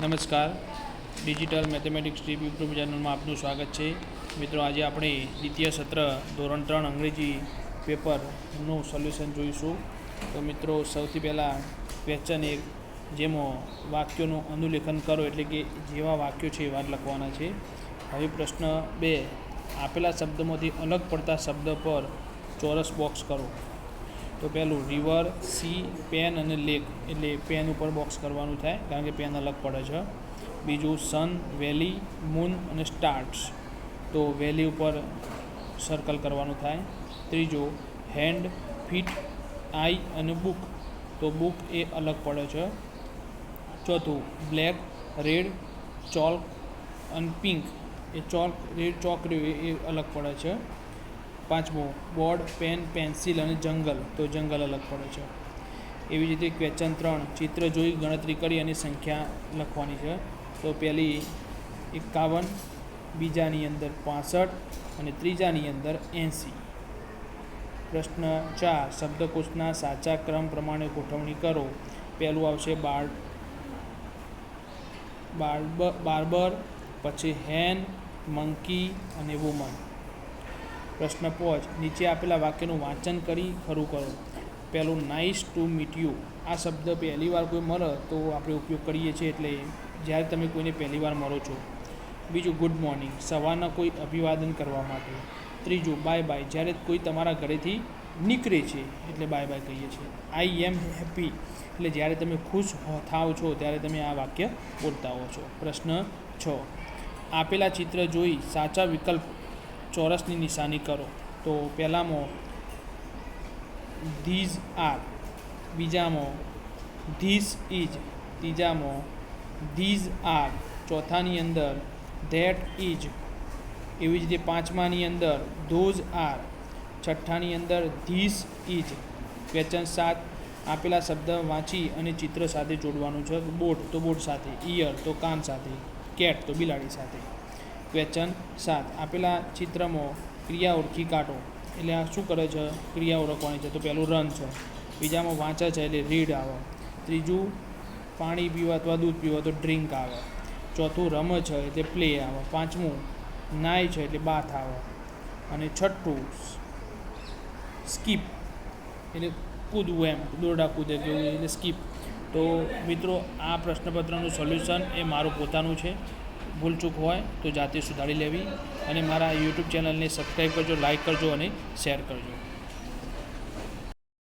નમસ્કાર. Digital mathematics tip YouTube ચેનલમાં આપનું સ્વાગત છે. મિત્રો, આજે આપણે દ્વિતીય સત્ર ધોરણ ત્રણ અંગ્રેજી પેપરનું સોલ્યુશન જોઈશું. તો મિત્રો, સૌથી પહેલાં ક્વેશ્ચન એક જેમાં વાક્યોનું અનુલેખન કરો, એટલે કે જેવા વાક્યો છે એવા લખવાના છે. હવે પ્રશ્ન બે, આપેલા શબ્દમાંથી અલગ પડતા શબ્દ પર ચોરસ બોક્સ કરો. તો પહેલું રિવર સી પેન અને લેક એટલે પેન ઉપર બોક્સ કરવાનું થાય, કારણ કે પેન અલગ પડે છે. બીજું સન વેલી મૂન અને સ્ટાર્સ તો વેલી ઉપર સર્કલ કરવાનું થાય. ત્રીજું હેન્ડ ફીટ આઈ અને બુક તો બુક એ અલગ પડે છે. ચોથું બ્લેક રેડ ચોક અને પિંક એ ચોક રેડ ચોક એ અલગ પડે છે. પાંચમું, બોર્ડ, પેન, પેન્સિલ અને જંગલ. તો જંગલ અલગ પડે છે. એવી જ રીતે ક્વેશ્ચન ત્રણ, ચિત્ર જોઈ ગણતરી કરી અને સંખ્યા લખવાની છે. તો પહેલી એકાવન, બીજાની અંદર પાસઠ અને ત્રીજાની અંદર એંસી. પ્રશ્ન ચાર, શબ્દકોશના સાચા ક્રમ પ્રમાણે ગોઠવણી કરો. પહેલું આવશે બાર્બ બાર્બર, પછી હેન મંકી અને વુમન પ્રશ્ન પાંચ. નીચે આપેલા વાક્યનું વાંચન કરી ખરું કરો. પહેલું નાઇસ ટુ મીટ યુ આ શબ્દ પહેલી વાર કોઈ મળે તો આપણે ઉપયોગ કરીએ છીએ એટલે જ્યારે તમે કોઈને પહેલી વાર મળો છો. બીજું ગુડ મોર્નિંગ સવારના કોઈ અભિવાદન કરવા માટે. ત્રીજું બાય બાય જ્યારે કોઈ તમારા ઘરેથી નીકળે છે એટલે બાય બાય કહીએ છીએ. આઈ એમ હેપી એટલે જ્યારે તમે ખુશ થાવ છો, ત્યારે તમે આ વાક્ય બોલતા હો છો. પ્રશ્ન છ. આપેલા ચિત્ર જોઈ સાચા વિકલ્પ ચોરસની નિશાની કરો. તો પહેલામાં ધીઝ આર બીજામાં ધીસ ઇજ ત્રીજામાં ધીઝ આર ચોથાની અંદર ધેટ ઇઝ એવી જ રીતે પાંચમાની અંદર ધોઝ આર છઠ્ઠાની અંદર ધીસ ઇઝ ક્વેશ્ચન સાત, આપેલા શબ્દ વાંચી અને ચિત્ર સાથે જોડવાનું છે. બોટ, તો બોટ સાથે. ઇયર તો કાન સાથે. કેટ તો બિલાડી સાથે. ક્વેશ્ચન સાત આપેલા ચિત્રમાં ક્રિયા ઓળખી કાઢો. એટલે આ શું કરે છે? ક્રિયા ઓળખવાની છે. તો પહેલું રન છે. બીજામાં વાંચે છે એટલે રીડ આવે. ત્રીજું પાણી પીવા અથવા દૂધ પીવા તો ડ્રિંક આવે. ચોથું રમે છે એટલે પ્લે આવે. પાંચમું નાય છે એટલે બાથ આવે. અને છઠ્ઠું સ્કીપ એટલે કૂદવું એમ. દોરડા કૂદે કેવું એટલે સ્કીપ. તો મિત્રો, આ પ્રશ્નપત્રનું સોલ્યુશન એ મારું પોતાનું છે. ભૂલચૂક હોય તો જાતે સુધારી લેવી અને મારા યુટ્યુબ ચેનલને સબસ્ક્રાઈબ કરજો લાઇક કરજો અને શેર કરજો.